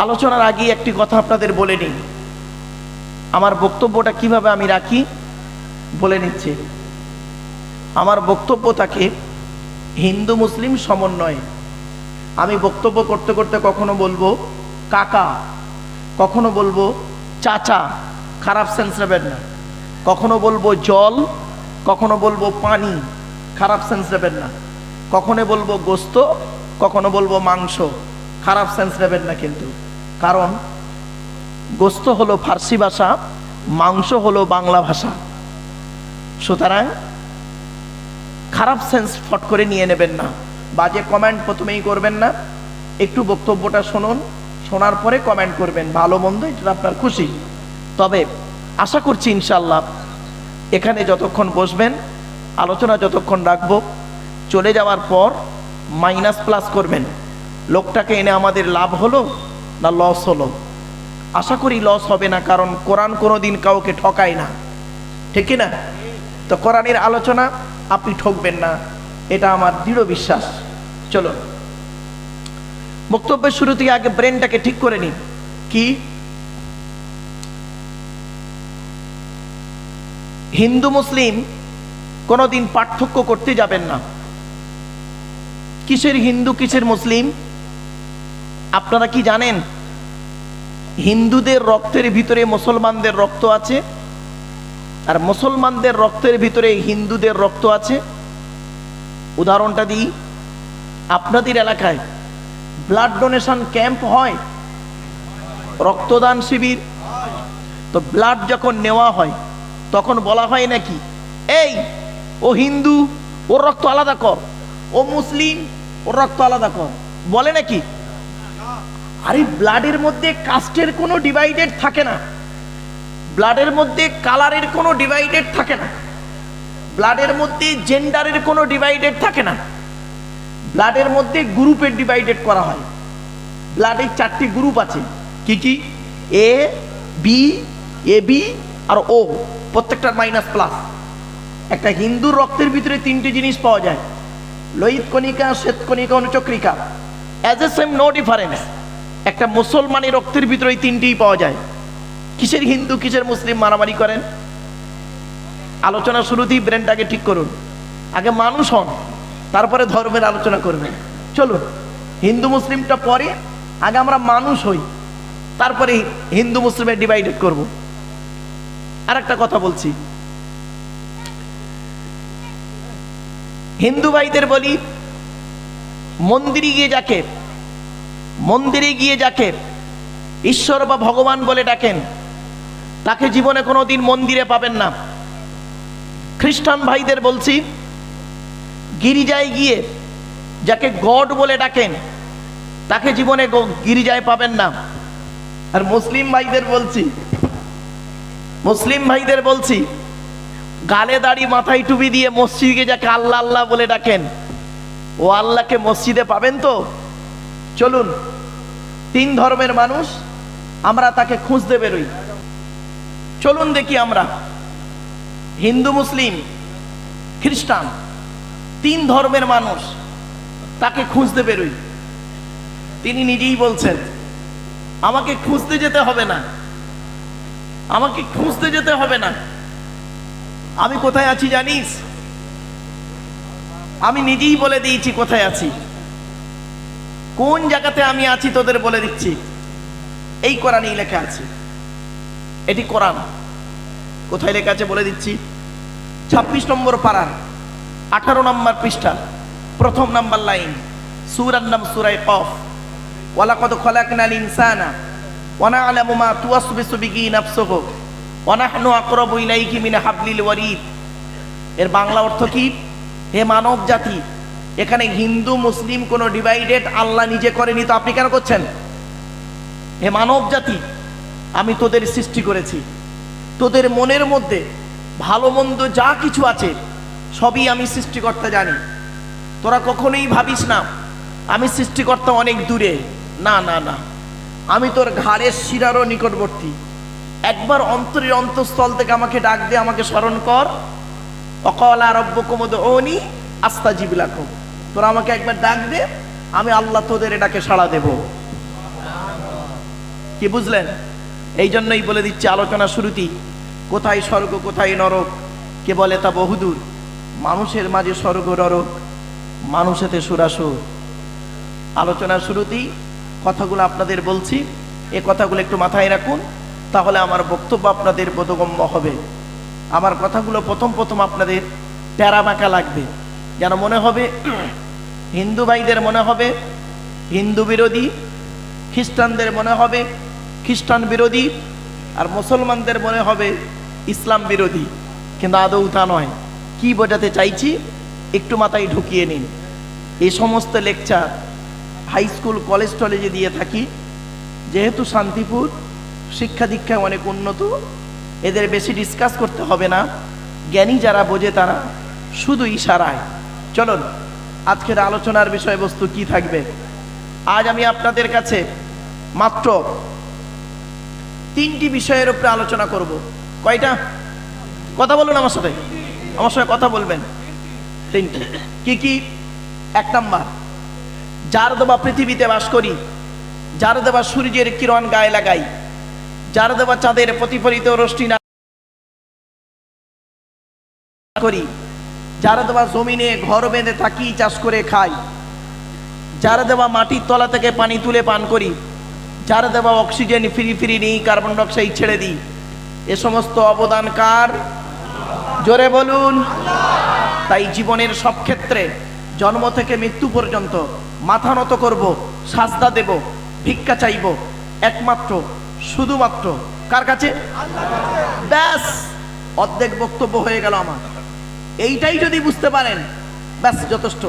আলোচনার আগে একটি কথা আপনাদের বলে নিই। আমার বক্তব্যটা কীভাবে আমি রাখি? বলে নিচ্ছে। আমার বক্তব্য থাকে, হিন্দু মুসলিম সমন্বয়ে। আমি বক্তব্য করতে করতে কখনো বলব, কাকা। কখনো বলব, চাচা। খারাপ সেন্স নেবেন না। কখনো বলব, জল। কখনো বলব, পানি। খারাপ সেন্স নেবেন না। কখনো বলব, গোস্ত। কখনো বলব, মাংস। খারাপ সেন্স নেবেন না কিন্তু। কারণ গোস্ত হলো ফার্সি ভাষা, মাংস হলো বাংলা ভাষা। সুতরাং খারাপ সেন্স ফট করে নিয়ে নেবেন না। বাজে কমেন্ট প্রথমেই করবেন না। একটু বক্তব্যটা শুনুন, শোনার পরে কমেন্ট করবেন। ভালো মন্দ, এটা আপনার খুশি। তবে আশা করছি ইনশাল্লাহ এখানে যতক্ষণ বসবেন, আলোচনা যতক্ষণ রাখব, চলে যাওয়ার পর মাইনাস প্লাস করবেন। লোকটাকে এনে আমাদের লাভ হলো? না লস হলো। আশা করি লস হবে না, কারণ কোরআন কোনো দিন কাউকে ঠকায় না। ঠিক না তো কোরআনের আলোচনা আপনি ঠকবেন না, এটা আমার দৃঢ় বিশ্বাস। চলো বক্তব্যের শুরু থেকে আগে ব্রেনটাকে ঠিক করে নিন কি? হিন্দু, মুসলিম কোনোদিন পার্থক্য করতে যাবেন না। কিসের হিন্দু, কিসের মুসলিম? আপনারা কি জানেন? হিন্দুদের রক্তের ভিতরে মুসলমানদের রক্ত আছে? আর মুসলমানদের রক্তের ভিতরে হিন্দুদের রক্ত আছে? উদাহরণটা দিই। আপনাদের এলাকায় ব্লাড ডোনেশন ক্যাম্প হয়? রক্তদান শিবির? তো ব্লাড যখন নেওয়া হয়, তখন বলা হয় নাকি, এই, ও হিন্দু, ওর রক্ত আলাদা কর। ও মুসলিম, ওর রক্ত আলাদা কর। বলে নাকি? আরে ব্লাডের মধ্যে কাস্টের কোনো ডিভাইডেড থাকে না। ব্লাডের মধ্যে কালারের কোনো ডিভাইডেড থাকে না। ব্লাডের মধ্যে জেন্ডারের কোনো ডিভাইডেড থাকে না। ব্লাডের মধ্যে গ্রুপের ডিভাইডেড করা হয়। ব্লাডের চারটি গ্রুপ আছে। কি কি? এ বি এ বি আর ও প্রত্যেকটার মাইনাস প্লাস একটা হিন্দুর রক্তের ভিতরে তিনটি জিনিস পাওয়া যায়। লোহিত কণিকা, শ্বেত কণিকা, অনুচক্রিকা। As a same no difference একটা মুসলমানের রক্তের ভিতরে তিনটিই পাওয়া যায়। কিসের হিন্দু, কিসের মুসলিম মারামারি করেন? আলোচনা শুরুতেই ব্রেনটাকে ঠিক করুন। আগে মানুষ হন, তারপরে ধর্মের আলোচনা করবেন। চলুন, হিন্দু মুসলিমটা পরে, আগে আমরা মানুষ হই, তারপরে হিন্দু মুসলিমের ডিভাইডেড করব। আর একটা কথা বলছি। হিন্দু ভাইদের বলি, মন্দিরে গিয়ে যাকে মন্দিরে গিয়ে যাকে, ঈশ্বর বা ভগবান বলে ডাকেন, তাকে জীবনে কোনো দিন মন্দিরে পাবেন না। খ্রিস্টান ভাইদের বলছি, গিরিজায় গিয়ে যাকে গড বলে ডাকেন, তাকে জীবনে গিরিজায় পাবেন না। আর মুসলিম ভাইদের বলছি, মুসলিম ভাইদের বলছি, গালে দাড়ি মাথায় টুপি দিয়ে মসজিদে যাকে আল্লাহ আল্লাহ বলে ডাকেন, ও আল্লাহকে মসজিদে পাবেন তো? চলুন, তিন ধর্মের মানুষ, আমরা তাকে খুঁজতে বেরোই। চলুন দেখি আমরা, হিন্দু, মুসলিম, খ্রিস্টান, তিন ধর্মের মানুষ তাকে খুঁজতে বেরোই। তিনি নিজেই বলছেন, আমাকে খুঁজতে যেতে হবে না, আমাকে খুঁজতে যেতে হবে না। আমি কোথায় আছি জানিস? আমি নিজেই বলে দিয়েছি কোথায় আছি। কোন জায়গাতে আমি আছি তোদের বলে দিচ্ছি? এই কোরআনেই লেখা আছে। এটি কোরআন। কোথায় লেখা আছে বলে দিচ্ছি? ছাব্বিশ নম্বর পাড়ার, আঠারো নম্বর পৃষ্ঠা, প্রথম নাম্বার লাইন, সুরার নাম সুরাই কফ। ওয়ালাকদ খলাকনাল ইনসানা ওয়ানা আলামু মা তুয়াসবিসু বিহি নাফসুহু, ওয়া নাহনু আকরাবু ইলাইহি মিন হাবলিল ওয়ারিদ। এর বাংলা অর্থ কি? হে মানব জাতি এখানে হিন্দু, মুসলিম কোনো ডিভাইডেড আল্লাহ নিজে করেনি, তো আপনি কেন করছেন? হে মানব জাতি, আমি তোদের সৃষ্টি করেছি। তোদের মনের মধ্যে ভালো মন্দ যা কিছু আছে, সবই আমি সৃষ্টিকর্তা জানি। তোরা কখনোই ভাবিস না, আমি সৃষ্টিকর্তা অনেক দূরে। না না না। আমি তোর ঘাড়ের শিরারও নিকটবর্তী। একবার অন্তরের অন্তঃস্থল থেকে আমাকে ডাক দে, আমাকে স্মরণ কর। অকলা রব্য কুমদ ওনি আস্তা জিবিলাকুম তোরা আমাকে একবার ডাক দে, আমি আল্লাহ তোদের এটাকে সাড়া দেব। কি বুঝলেন? এই জন্যই বলে দিচ্ছে আলোচনা শুরুতেই, কোথায় স্বর্গ, কোথায় নরক? কে বলে তা বহুদূর। মানুষের মাঝে স্বর্গ, নরক, মানুষেতে সুরাসুর। আলোচনা শুরুতেই কথাগুলো আপনাদের বলছি, এ কথাগুলো একটু মাথায় রাখুন, তাহলে আমার বক্তব্য আপনাদের বোধগম্য হবে। আমার কথাগুলো প্রথম প্রথম আপনাদের প্যারা বাঁকা লাগবে। যেন মনে হবে, হিন্দু ভাইদের মনে হবে, হিন্দু বিরোধী, খ্রিস্টানদের মনে হবে, খ্রিস্টান বিরোধী, আর মুসলমানদের মনে হবে ইসলাম বিরোধী। কিন্তু আদৌ তা নয়। কি বোঝাতে চাইছি? একটু মাথায় ঢুকিয়ে নিন। এই সমস্ত লেকচার হাই স্কুল, কলেজ, টলেজে দিয়ে থাকি। যেহেতু শান্তিপুর, শিক্ষা দীক্ষায় অনেক উন্নত, এদের বেশি ডিসকাস করতে হবে না। জ্ঞানী যারা বোঝে তারা শুধু ইশারায়। চলুন, আজকের আলোচনার বিষয়বস্তু কি থাকবে? আজ আমি আপনাদের কাছে মাত্র তিনটি বিষয়ের উপরে আলোচনা করব। কয়টা? কথা বলুন আমার সাথে। আমার সাথে কথা বলবেন। তিনটি। কি কি? এক নাম্বার, যার দেবা পৃথিবীতে বাস করি, যার দেবা সূর্যের কিরণ গায়ে লাগাই, যার দেবা চাঁদের প্রতিফলিত রশ্মি না করি যার দেবা জমিনে ঘর বেঁধে থাকি, চাষ করে খাই। যারা দেওয়া মাটির তলা থেকে পানি তুলে পান করি। যারা দেওয়া অক্সিজেন ফ্রি ফ্রি নিই, কার্বন ডাইঅক্সাইড ছেড়ে দিই। এ সমস্ত অবদান কার? জোরে বলুন। তাই জীবনের সব ক্ষেত্রে জন্ম থেকে মৃত্যু পর্যন্ত মাথা নত করব, সাজদা দেব, ভিক্ষা চাইব। একমাত্র, শুধুমাত্র কার কাছে? ব্যাস, অর্ধেক বক্তব্য হয়ে গেল আমার। এইটাই যদি বুঝতে পারেন, ব্যাস যথেষ্ট।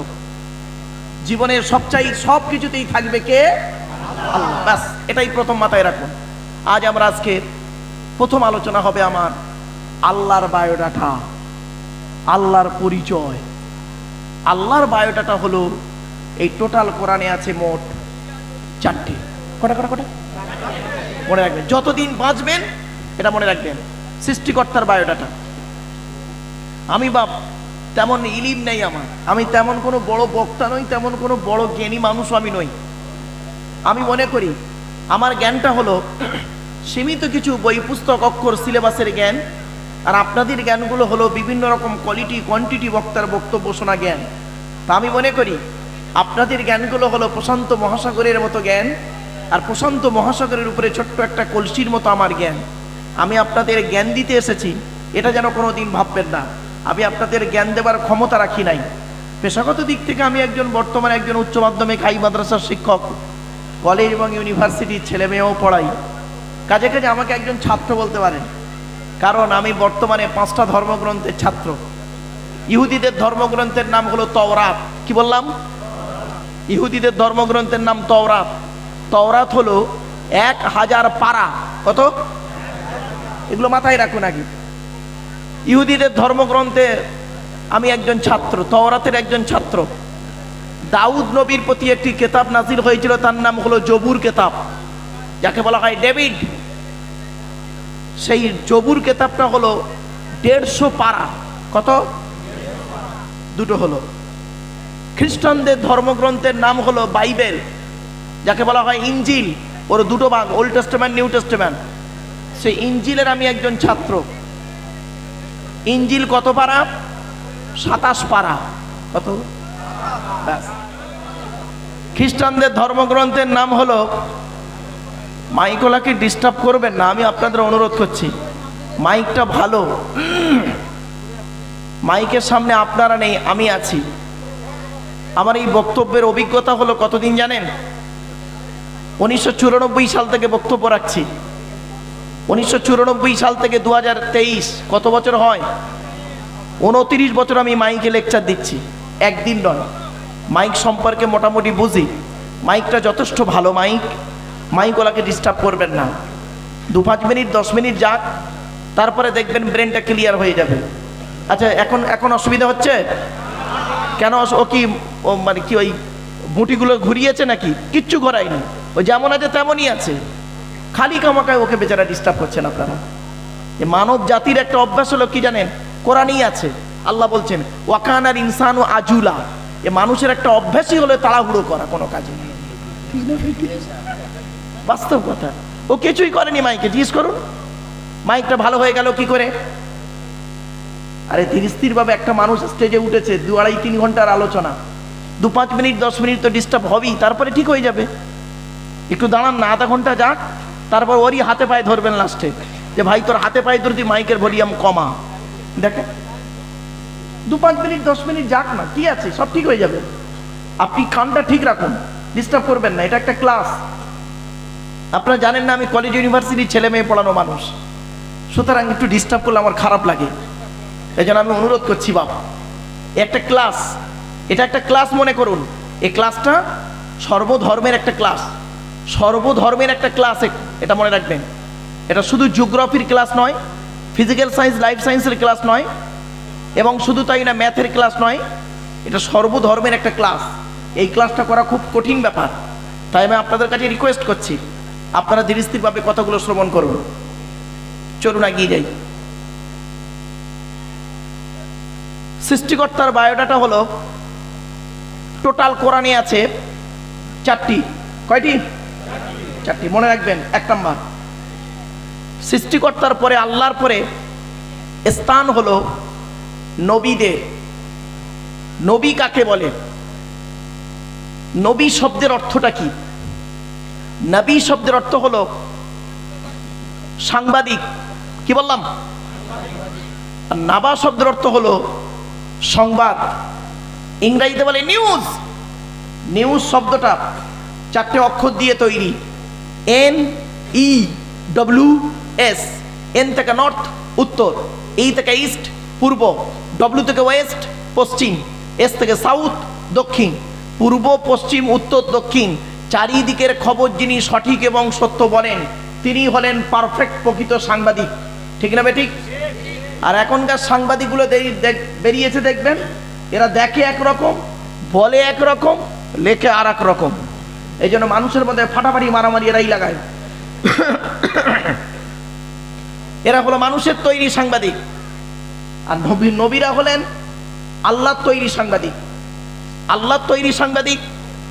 জীবনের সবচাই, সব কিছুতেই থাকবে কে? আল্লাহ। ব্যাস, এটাই প্রথম মাথায় রাখুন। আজ আমরা আজকে প্রথম আলোচনা হবে আমার আল্লাহর বায়োডাটা, আল্লাহর পরিচয়। আল্লাহর বায়োডাটা হলো, এই টোটাল কোরআনে আছে মোট চারটে। কটা কটা কটা? মনে রাখবেন, যতদিন বাঁচবেন, এটা মনে রাখবেন, সৃষ্টিকর্তার বায়োডাটা। আমি বাপ, তেমন ইলিম নেই আমার। আমি তেমন কোনো বড় বক্তা নই, তেমন কোনো বড় জ্ঞানী মানুষ আমি নই। আমি মনে করি, আমার জ্ঞানটা হলো সীমিত কিছু বই, পুস্তক, অক্ষর, সিলেবাসের জ্ঞান, আর আপনাদের জ্ঞানগুলো হলো বিভিন্ন রকম কোয়ালিটি কোয়ান্টিটি বক্তার বক্তব্য শোনা জ্ঞান। তা আমি মনে করি, আপনাদের জ্ঞানগুলো হলো প্রশান্ত মহাসাগরের মতো জ্ঞান, আর প্রশান্ত মহাসাগরের উপরে ছোট্ট একটা কলসির মতো আমার জ্ঞান। আমি আপনাদের জ্ঞান দিতে এসেছি, এটা যেন কোনো দিন ভাববেন না। আমি আপনাদের জ্ঞান দেবার ক্ষমতা রাখি নাই। পেশাগত দিক থেকে আমি একজন বর্তমানে একজন উচ্চ মাধ্যমিক হাই মাদ্রাসার শিক্ষক, কলেজ এবং ইউনিভার্সিটির ছেলে মেয়েও পড়াই। কাজে কাজে আমাকে একজন ছাত্র বলতে পারেন, কারণ আমি বর্তমানে পাঁচটা ধর্মগ্রন্থের ছাত্র। ইহুদিদের ধর্মগ্রন্থের নাম হলো তওরাত। কি বললাম? ইহুদিদের ধর্মগ্রন্থের নাম তওরাত। তওরাত হলো এক হাজার পারা। কত? এগুলো মাথায় রাখুন আগে। ইহুদিদের ধর্মগ্রন্থে আমি একজন ছাত্র, তওরাতের একজন ছাত্র। দাউদ নবীর প্রতি একটি কেতাব নাজির হয়েছিল, তার নাম হলো জবুর কেতাব। যাকে বলা হয় ডেভিড। সেই জবুর কেতাবটা হলো দেড়শো পারা। কত? দুটো হলো। খ্রিস্টানদের ধর্মগ্রন্থের নাম হলো বাইবেল, যাকে বলা হয় ইঞ্জিল। ওর দুটো ভাগ, ওল্ড টেস্টমেন্ট, নিউ টেস্টমেন্ট। সেই ইঞ্জিলের আমি একজন ছাত্র। ইঞ্জিল কত পারা? সাতাশ পারা। কত? খ্রিস্টানদের ধর্মগ্রন্থের নাম হলো মাইকোলাকে ডিস্টার্ব করবেন না, আমি আপনাদের অনুরোধ করছি। মাইকটা ভালো। মাইকের সামনে আপনারা নেই, আমি আছি। আমার এই বক্তব্যের অভিজ্ঞতা হলো কতদিন জানেন? উনিশশো চুরানব্বই সাল থেকে বক্তব্য রাখছি। উনিশশো চুরানব্বই সাল থেকে দু হাজার তেইশ, কত বছর হয়? উনতিরিশ বছর আমি মাইকে লেকচার দিচ্ছি। একদিন নয়। মাইক সম্পর্কে মোটামুটি বুঝি। মাইকটা যথেষ্ট ভালো মাইক। মাইক ওলাকে ডিস্টার্ব করবেন না। দু পাঁচ মিনিট, দশ মিনিট যাক। তারপরে দেখবেন ব্রেনটা ক্লিয়ার হয়ে যাবে। আচ্ছা এখন এখন অসুবিধা হচ্ছে? কেন ও কি, ও মানে কি ওই মুটিগুলো ঘুরিয়েছে নাকি? কিচ্ছু ঘোরায়নি। ও যেমন আছে তেমনই আছে। খালি কামাকায় ওকে বেচারা ডিস্টার্ব করছেন আপনারা। এ মানব জাতির একটা অভ্যাস হলো কি জানেন? কোরআনই আছে। আল্লাহ বলছেন ওয়াকানার ইনসান ও আজুলা। এ মানুষের একটা অভ্যাসই হলো তাড়াহুড়ো করা, কোনো কাজে? বাস্তব কথা। ও কিছুই করেনি মাইকে, জিজ্ঞেস করুন। মাইকটা ভালো হয়ে গেল কি করে? আরে ধীর স্থিরভাবে একটা মানুষ স্টেজে উঠেছে, দু আড়াই তিন ঘণ্টার আলোচনা। দু পাঁচ মিনিট, দশ মিনিট তো ডিস্টার্ব হবেই, তারপরে ঠিক হয়ে যাবে। একটু দাঁড়ান না আধা ঘণ্টা যাক। তারপর ওরই হাতে পায়ে ধরবেন লাস্টে যে ভাই, তোর হাতে পায়ে ধরতি মাইকের ভলিউম কমা। দেখেন দু পাঁচ মিনিট, দশ মিনিট যাক না, কি আছে? সব ঠিক হয়ে যাবে। আপনি কানটা ঠিক রাখুন ডিস্টার্ব করবেন না, এটা একটা ক্লাস আপনারা জানেন না, আমি কলেজ ইউনিভার্সিটির ছেলে মেয়ে পড়ানো মানুষ। সুতরাং একটু ডিস্টার্ব করলে আমার খারাপ লাগে। এই জন্য আমি অনুরোধ করছি বাবা একটা ক্লাস এটা একটা ক্লাস মনে করুন। এই ক্লাসটা সর্বধর্মের একটা ক্লাস সর্বধর্মের একটা ক্লাস এটা মনে রাখবেন। এটা শুধু জিওগ্রাফির ক্লাস নয় ফিজিক্যাল সায়েন্স লাইফ সায়েন্সের ক্লাস নয়, এবং শুধু তাই না ম্যাথের ক্লাস নয়, এটা সর্বধর্মের একটা ক্লাস এই ক্লাসটা করা খুব কঠিন ব্যাপার। তাই আমি আপনাদের কাছে রিকোয়েস্ট করছি, আপনারা ধীরস্থিরভাবে কথাগুলো শ্রবণ করুন। চলুন এগিয়ে যাই। সৃষ্টিকর্তার বায়োডাটা হলো টোটাল কোরআনে আছে চারটি। কয়টি? চারটি মনে রাখবেন, এক নাম্বার, সৃষ্টিকর্তার পরে, আল্লাহর পরে স্থান হলো নবীদের। নবী কাকে বলে? নবী শব্দের অর্থটা কি? নবী শব্দের অর্থ হলো সাংবাদিক। কি বললাম? নাবা শব্দের অর্থ হলো সংবাদ। ইংরেজিতে বলে নিউজ নিউজ শব্দটা চারটে অক্ষর দিয়ে তৈরি। N E W S N থেকে নর্থ উত্তর। ই থেকে ইস্ট পূর্ব। ডব্লিউ থেকে ওয়েস্ট পশ্চিম। এস থেকে সাউথ দক্ষিণ। পূর্ব, পশ্চিম, উত্তর, দক্ষিণ। চারিদিকের খবর যিনি সঠিক এবং সত্য বলেন, তিনি হলেন পারফেক্ট প্রকৃত সাংবাদিক। ঠিক না ঠিক আর এখনকার সাংবাদিকগুলো বেরিয়েছে দেখবেন? এরা দেখে একরকম, বলে একরকম, লেখে আর এক রকম। এই জন্য মানুষের মধ্যে ফাটাফাটি মারামারি এরাই লাগায়। এরা হলো মানুষের তৈরি সাংবাদিক। আর নবী, নবীরা হলেন আল্লাহর তৈরি সাংবাদিক। আল্লাহর তৈরি সাংবাদিক,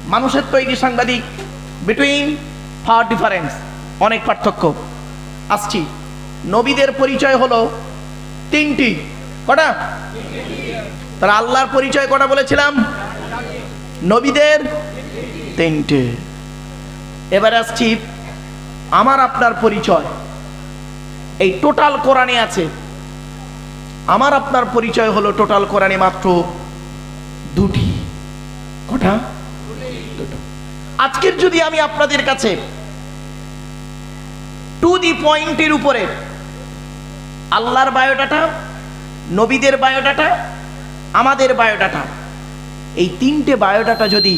মানুষের তৈরি সাংবাদিক। বিটুইন ফার ডিফারেন্স অনেক পার্থক্য। আসছি। নবীদের পরিচয় হলো তিনটি। কটা? তারা আল্লাহর পরিচয় কটা বলেছিলাম? নবীদের তিনটে এবার আসছি, আমার আপনার পরিচয়। এই টোটাল কোরআনে আছে। আমার আপনার পরিচয় হলো টোটাল কোরআনে মাত্র দুটি। কটা? আজকের যদি আমি আপনাদের কাছে টু দি পয়েন্টের উপরে আল্লাহর বায়োডাটা, নবীদের বায়োডাটা, আমাদের বায়োডাটা, এই তিনটে বায়োডাটা যদি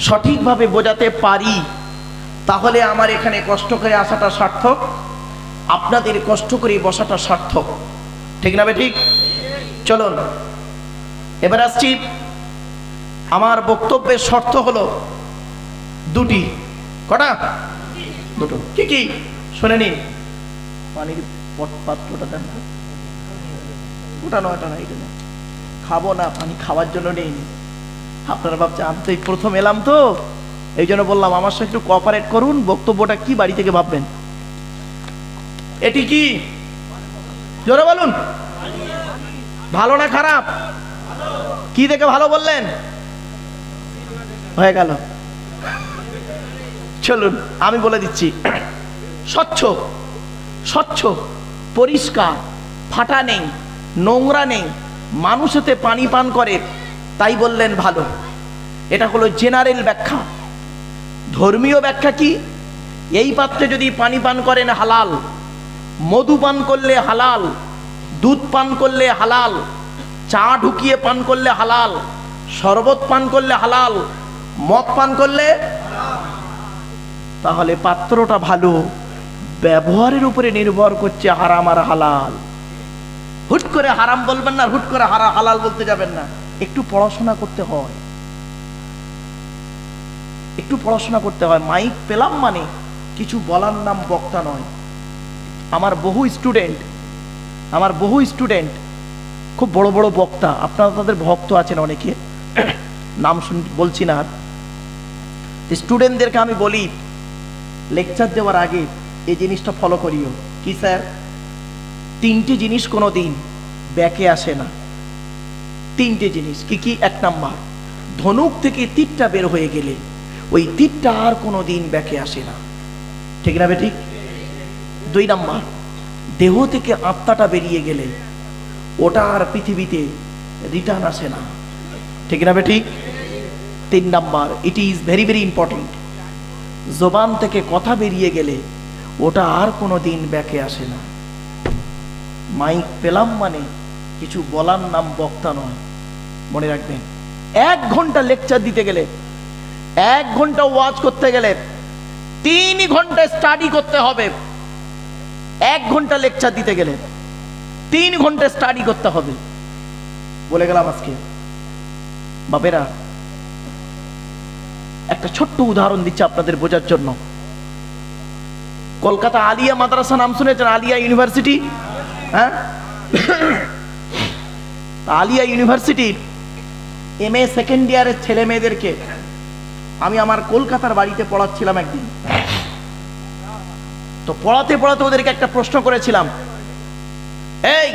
সঠিকভাবে বোঝাতে পারি, তাহলে আমার এখানে কষ্ট করে আসাটা সার্থক, আপনাদের কষ্ট করে বসাটা সার্থক। ঠিক না ঠিক? চলুন, এবার আসছি। আমার বক্তব্যের শর্ত হলো দুটি। কটা? দুটো। কি কি? শুনে নিন। পানির পাত্রটা দেন ওটা নয়। খাব না, পানি খাওয়ার জন্য নেই। আপনারা ভাবছেন, আমি তো এই প্রথম এলাম তো। এই জন্য বললাম, আমার সাথে একটু কোঅপারেট করুন, বক্তব্যটা কি বাড়ি থেকে ভাববেন? এটি কি? জোরে বলুন। ভালো না খারাপ? কি দেখে ভালো বললেন? হয়ে গেল। চলুন, আমি বলে দিচ্ছি। স্বচ্ছ স্বচ্ছ, পরিষ্কার, ফাটা নেই, নোংরা নেই, মানুষ পানি পান করে। তাই বললেন, ভালো। এটা হলো জেনারেল ব্যাখ্যা। ধর্মীয় ব্যাখ্যা কি? এই পাত্রে যদি পানি পান করেন হালাল, মধু পান করলে হালাল, দুধ পান করলে হালাল, চা ঢুকিয়ে পান করলে হালাল, শরবত পান করলে হালাল, মদ পান করলে তাহলে পাত্রটা ভালো। ব্যবহারের উপরে নির্ভর করছে হারাম আর হালাল। হুট করে হারাম বলবেন না, হুট করে হারা, হালাল বলতে যাবেন না। একটু পড়াশোনা করতে হয়। একটু পড়াশোনা করতে হয়। মাইক পেলাম মানে কিছু বলার নাম বক্তা নয়। আমার বহু স্টুডেন্ট আমার বহু স্টুডেন্ট খুব বড় বড় বক্তা। আপনারা তাদের ভক্ত আছেন অনেকে। নাম শুন, বলছি না স্টুডেন্টদেরকে আমি বলি লেকচার দেওয়ার আগে এই জিনিসটা ফলো করিও। কি স্যার তিনটি জিনিস কোনো দিন ব্যাকে আসে না। তিনটে জিনিস। কি কি? এক নাম্বার, ধনুক থেকে তীরটা বের হয়ে গেলে ওই তীরটা আর কোনো দিন ব্যাকে আসে না। ঠিক না বে ঠিক দুই নাম্বার, দেহ থেকে আত্মাটা বেরিয়ে গেলে ওটা আর পৃথিবীতে রিটার্ন আসে না। ঠিক না বে ঠিক তিন number it is very very important জবান থেকে কথা বেরিয়ে গেলে ওটা আর কোনো দিন ব্যাকে আসে না। মাইক পেলাম মানে কিছু বলার নাম বক্তা নয়। মনে রাখবেন, এক ঘণ্টা লেকচার দিতে গেলে, এক ঘণ্টা ওয়াজ করতে গেলে, তিন ঘণ্টা স্টাডি করতে হবে। এক ঘণ্টা লেকচার দিতে গেলে, তিন ঘণ্টা স্টাডি করতে হবে। বলে গেলাম আজকে, বাপেরা, একটা ছোট্ট উদাহরণ দিচ্ছে আপনাদের বোঝার জন্য। কলকাতা আলিয়া মাদ্রাসা নাম শুনেছেন? আলিয়া ইউনিভার্সিটি? হ্যাঁ? আলিয়া ইউনিভার্সিটির এম এ সেকেন্ড ইয়ারের ছেলে মেয়েদেরকে আমি আমার কলকাতার বাড়িতে পড়াচ্ছিলাম একদিন। তো পড়াতে পড়াতে ওদেরকে একটা প্রশ্ন করেছিলাম। এই,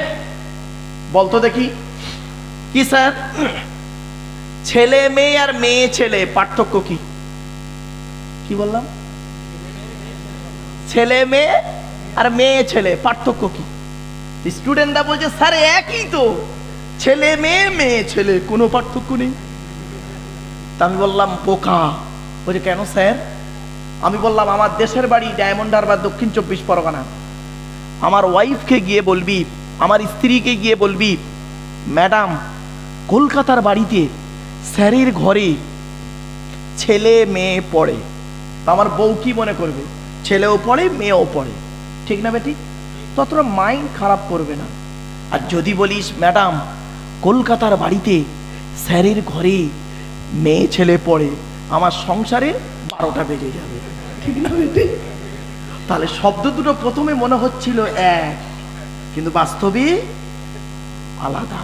বলতো দেখি। কি স্যার? ছেলে মেয়ে আর মেয়ে ছেলে, পার্থক্য কি? কি বললাম? ছেলে মেয়ে আর মেয়ে ছেলে, পার্থক্য কি? স্টুডেন্টরা বলছে, স্যার, একই তো। ছেলে মেয়ে মেয়ে ছেলে, কোনো পার্থক্য নেই। তা আমি বললাম বোকা বলছে কেন স্যার? আমি বললাম, আমার দেশের বাড়ি ডায়মন্ড হারবার দক্ষিণ চব্বিশ পরগনা। আমার ওয়াইফকে গিয়ে বলবি, আমার স্ত্রীকে গিয়ে বলবি, ম্যাডাম, কলকাতার বাড়িতে স্যারের ঘরে ছেলে মেয়ে পড়ে। আমার বউ কি মনে করবে? ছেলেও পড়ে, মেয়েও পড়ে। ঠিক না বেটি? ততটা মাইন্ড খারাপ করবে না। আর যদি বলিস, ম্যাডাম কলকাতার বাড়িতে স্যারের ঘরে মেয়ে ছেলে পড়ে, আমার সংসারে বারোটা বেজে যাবে। ঠিক না তাহলে শব্দ দুটো প্রথমে মনে হচ্ছিল এক, কিন্তু বাস্তবে আলাদা।